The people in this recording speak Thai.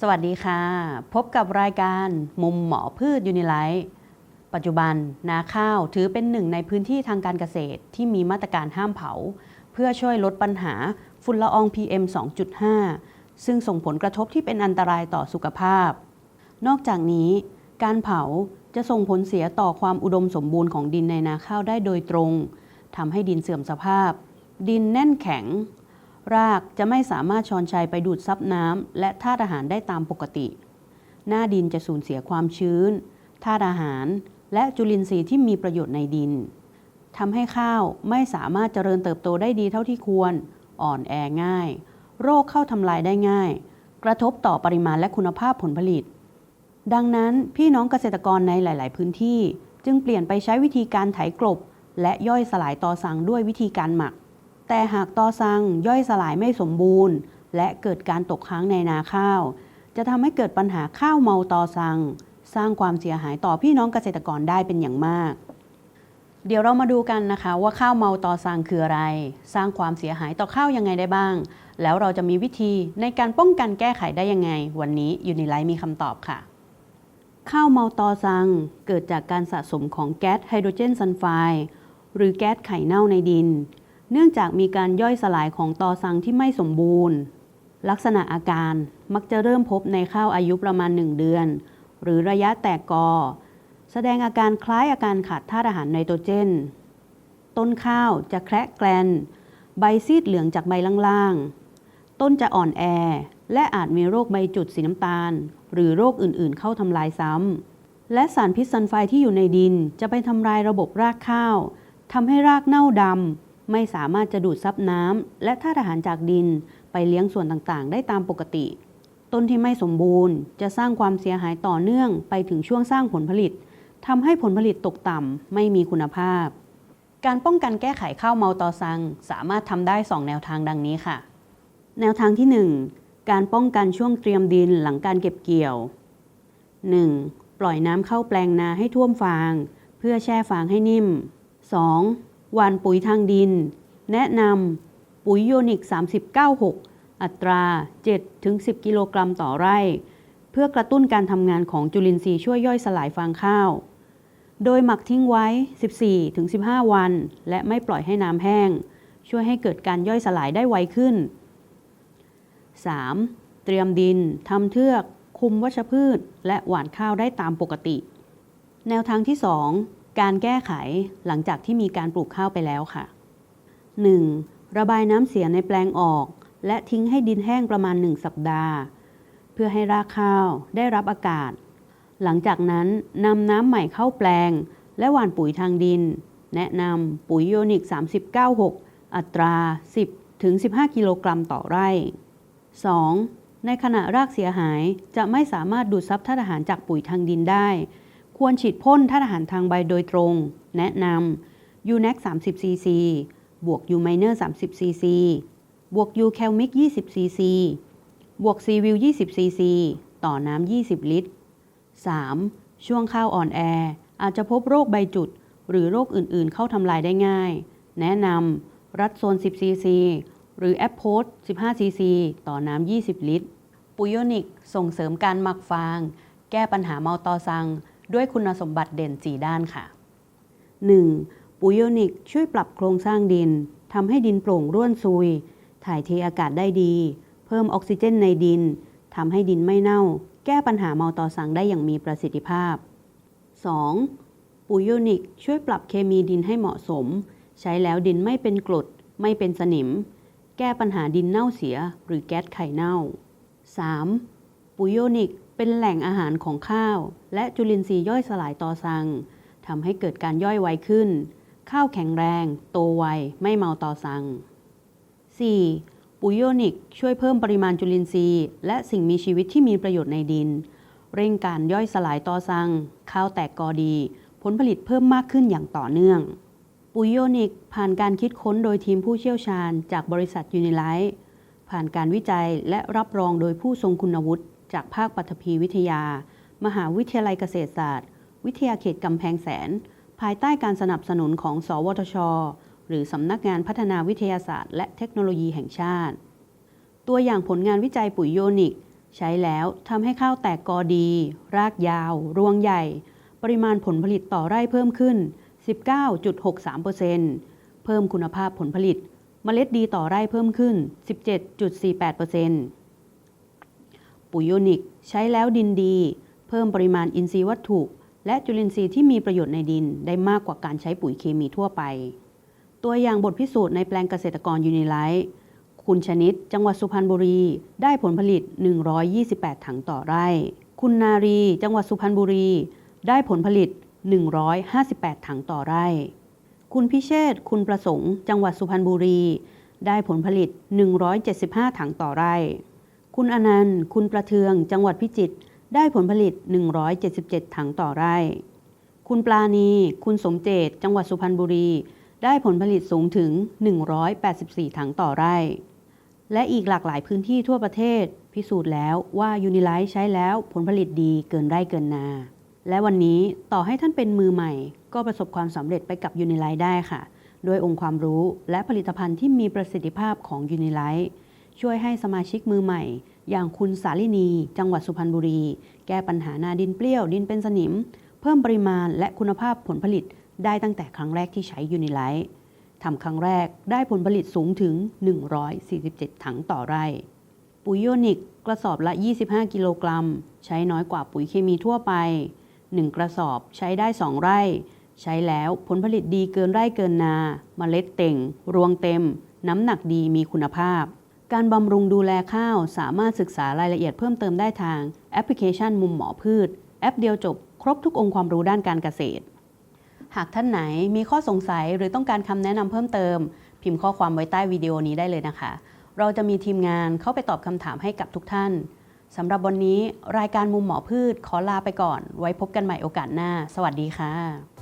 สวัสดีค่ะ พบกับรายการมุมหมอพืชยูนิไลท์ปัจจุบันนาข้าวถือเป็นหนึ่งในพื้นที่ทางการเกษตรที่มีมาตรการห้ามเผา เพื่อช่วยลดปัญหาฝุ่นละออง PM 2.5 ซึ่งส่งผลกระทบที่เป็นอันตรายต่อสุขภาพ นอกจากนี้ การเผาจะส่งผลเสียต่อความอุดมสมบูรณ์ของดินในนาข้าวได้โดยตรงทำให้ดินเสื่อมสภาพ ดินแน่นแข็ง รากจะไม่สามารถชอนชัยไปดูดซับน้ำและธาตุอาหารได้ตามปกติ หน้าดินจะสูญเสียความชื้นธาตุอาหาร และจุลินทรีย์ที่มีประโยชน์ในดินทำให้ข้าวไม่สามารถเจริญเติบโตได้ดีเท่าที่ควร อ่อนแอง่าย โรคเข้าทำลายได้ง่าย กระทบต่อปริมาณและคุณภาพผลผลิต ดังนั้นพี่น้องเกษตรกรในหลาย ๆ พื้นที่ จึงเปลี่ยนไปใช้วิธีการไถกลบ และย่อยสลายตอสังด้วยวิธีการหมัก แต่หากตอสังย่อยสลายไม่สมบูรณ์ และเกิดการตกค้างในนาข้าว จะทำให้เกิดปัญหาข้าวเมาตอสัง สร้างความเสียหายต่อพี่น้องเกษตรกรได้เป็นอย่างมาก เดี๋ยวเรามาดูกันนะคะว่าข้าวเมาตอสังคืออะไร สร้างความเสียหายต่อข้าวยังไงได้บ้าง แล้วเราจะมีวิธีในการป้องกันแก้ไขได้ยังไง วันนี้อยู่ในไลท์มีคำตอบค่ะข้าวเมาตอซังเกิดจากการสะสมของแก๊สไฮโดรเจนซัลไฟด์หรือแก๊สไข่เน่าในดิน เนื่องจากมีการย่อยสลายของตอซังที่ไม่สมบูรณ์ ลักษณะอาการมักจะเริ่มพบในข้าวอายุประมาณ 1 เดือน หรือระยะแตกกอ แสดงอาการคล้ายอาการขาดธาตุอาหารไนโตรเจน ต้นข้าวจะแคระแกลน ใบซีดเหลืองจากใบล่างๆ ต้นจะอ่อนแอและอาจมีโรคใบจุดสีน้ำตาล หรือโรคอื่นๆ เข้าทำลายซ้ำและสารพิษซัลไฟที่อยู่ในดินจะไปทำลายระบบรากข้าวทำให้รากเน่าดำ ไม่สามารถจะดูดซับน้ำและธาตุอาหารจากดินไปเลี้ยงส่วนต่างๆ ได้ตามปกติ ต้นที่ไม่สมบูรณ์ จะสร้างความเสียหายต่อเนื่องไปถึงช่วงสร้างผลผลิตทำให้ผลผลิตตกต่ำไม่มีคุณภาพ การป้องกันแก้ไขข้าวเมาตอซัง สามารถทำได้ 2 แนวทางดังนี้ค่ะ แนวทางที่ 1 การป้องกันช่วงเตรียมดินหลังการเก็บเกี่ยว 1. ปล่อยน้ำเข้าแปลงนาให้ท่วมฟาง เพื่อแช่ฟางให้นิ่ม 2. หว่านปุ๋ยทางดิน แนะนำปุ๋ยโยนิก 396 อัตรา 7-10 กิโลกรัมต่อไร่ เพื่อกระตุ้นการทำงานของจุลินทรีย์ช่วยย่อยสลายฟางข้าว โดยหมักทิ้งไว้ 14-15 วัน และไม่ปล่อยให้น้ำแห้ง ช่วยให้เกิดการย่อยสลายได้ไวขึ้น 3. เตรียมดินทำเทือก คุมวัชพืช และหว่านข้าวได้ตามปกติ แนวทางที่ 2 การแก้ไขหลังจากที่มีการปลูกข้าวไปแล้วค่ะ 1. ระบายน้ำเสียในแปลงออก และทิ้งให้ดินแห้งประมาณ 1 สัปดาห์ เพื่อให้รากข้าวได้รับอากาศ หลังจากนั้นนำน้ำใหม่เข้าแปลง และหว่านปุ๋ยทางดิน แนะนำปุ๋ยโยนิก 396 อัตรา 10-15 กิโลกรัมต่อไร่ 2. ในขณะรากเสียหายจะไม่สามารถดูดซับธาตุอาหารจากปุ๋ยทางดินได้ ควรฉีดพ่นธาตุอาหารทางใบโดยตรง แนะนำ UNEX 30 cc บวก U Miner 30 cc บวก U Calmic 20 cc บวก C Will 20 cc ต่อน้ำ 20 ลิตร 3. ช่วงข้าวอ่อนแอ อาจจะพบโรคใบจุด หรือโรคอื่น ๆ เข้าทำลายได้ง่าย แนะนำรัดโซน 10ซีซีหรือแอปโพส15ซีซีต่อน้ำ 20 ลิตร ปุยโยนิกส่งเสริมการหมักฟาง แก้ปัญหาเมาตอซัง ด้วยคุณสมบัติเด่น 4 ด้านค่ะ 1. ปุยโยนิกช่วยปรับโครงสร้างดินทำให้ดินโปร่งร่วนซุย ถ่ายเทอากาศได้ดี เพิ่มออกซิเจนในดินทำให้ดินไม่เน่า แก้ปัญหาเมาต่อสังได้อย่างมีประสิทธิภาพ 2. ปุ๋ยยูนิกช่วยปรับเคมีดินให้เหมาะสม ใช้แล้วดินไม่เป็นกรด ไม่เป็นสนิม แก้ปัญหาดินเน่าเสียหรือแก๊สไข่เน่า 3. ปุ๋ยยูนิก เป็นแหล่งอาหารของข้าว และจุลินทรีย์ย่อยสลายตอสังทำให้เกิดการย่อยไวขึ้น ข้าวแข็งแรง โตไว ไม่เมาตอสัง 4. ปุ๋ยโยนิกช่วยเพิ่มปริมาณจุลินทรีย์ และสิ่งมีชีวิตที่มีประโยชน์ในดิน เร่งการย่อยสลายตอสัง ข้าวแตกกอดี ผลผลิตเพิ่มมากขึ้นอย่างต่อเนื่อง ปุ๋ยโยนิกผ่านการคิดค้นโดยทีมผู้เชี่ยวชาญ จากบริษัทยูนิไลท์ผ่านการวิจัยและรับรองโดยผู้ทรงคุณวุฒิ จากภาคปัตภีวิทยา มหาวิทยาลัยเกษตรศาสตร์ วิทยาเขตกำแพงแสน ภายใต้การสนับสนุนของ สวทช หรือสำนักงานพัฒนาวิทยาศาสตร์ และเทคโนโลยีแห่งชาติ ตัวอย่างผลงานวิจัยปุ๋ยโยนิก ใช้แล้วทำให้ข้าวแตกกอดี รากยาว รวงใหญ่ ปริมาณผลผลิตต่อไร่เพิ่มขึ้น 19.63%เพิ่มคุณภาพผลผลิต เมล็ดดีต่อไร่เพิ่มขึ้น 17.48% ปุ๋ยโยนิก ใช้แล้วดินดี เพิ่มปริมาณอินทรีย์วัตถุ และจุลินทรีย์ที่มีประโยชน์ในดินได้มากกว่าการใช้ปุ๋ยเคมีทั่วไป ตัวอย่างบทพิสูจน์ในแปลงเกษตรกรยูนิไลท์คุณชนิดจังหวัดสุพรรณบุรี ได้ผลผลิต 128 ถังต่อไร่ คุณนารี จังหวัดสุพรรณบุรี ได้ผลผลิต 158 ถังต่อไร่ คุณพิเชษคุณประสงค์ จังหวัดสุพรรณบุรี ได้ผลผลิต 175 ถังต่อไร่ คุณอนันต์ คุณประเทือง จังหวัดพิจิตร ได้ผลผลิต 177 ถังต่อไร่ คุณปลาณี คุณสมเจต จังหวัดสุพรรณบุรี ได้ผลผลิตสูงถึง 184 ถังต่อไร่ และอีกหลากหลายพื้นที่ทั่วประเทศ พิสูจน์แล้วว่ายูนิไลท์ใช้แล้วผลผลิตดีเกินไร่เกินนา และวันนี้ต่อให้ท่านเป็นมือใหม่ ก็ประสบความสำเร็จไปกับยูนิไลท์ได้ค่ะ ด้วยองค์ความรู้และผลิตภัณฑ์ที่มีประสิทธิภาพของยูนิไลท์ ช่วยให้สมาชิกมือใหม่ อย่างคุณสาลินี จังหวัดสุพรรณบุรี แก้ปัญหานาดินเปรี้ยวดินเป็นสนิม เพิ่มปริมาณและคุณภาพผลผลิตได้ตั้งแต่ครั้งแรกที่ใช้ยูนิไลท์ทำครั้งแรกได้ผลผลิตสูงถึง 147 ถังต่อไร่ ปุ๋ยโยนิกกระสอบละ 25 กิโลกรัม ใช้น้อยกว่าปุ๋ยเคมีทั่วไป 1 กระสอบใช้ได้ 2 ไร่ ใช้แล้วผลผลิตดีเกินไร่เกินนา เมล็ดเต่ง รวงเต็ม น้ำหนักดีมีคุณภาพ การบำรุงดูแลข้าวสามารถศึกษารายละเอียดเพิ่มเติมได้ทางแอปพลิเคชันมุมหมอพืช แอปเดียวจบครบทุกองค์ความรู้ด้านการเกษตร หากท่านไหนมีข้อสงสัยหรือต้องการคำแนะนำเพิ่มเติม พิมพ์ข้อความไว้ใต้วิดีโอนี้ได้เลยนะคะ เราจะมีทีมงานเข้าไปตอบคำถามให้กับทุกท่านสำหรับวันนี้รายการมุมหมอพืชขอลาไปก่อน ไว้พบกันใหม่โอกาสหน้า สวัสดีค่ะ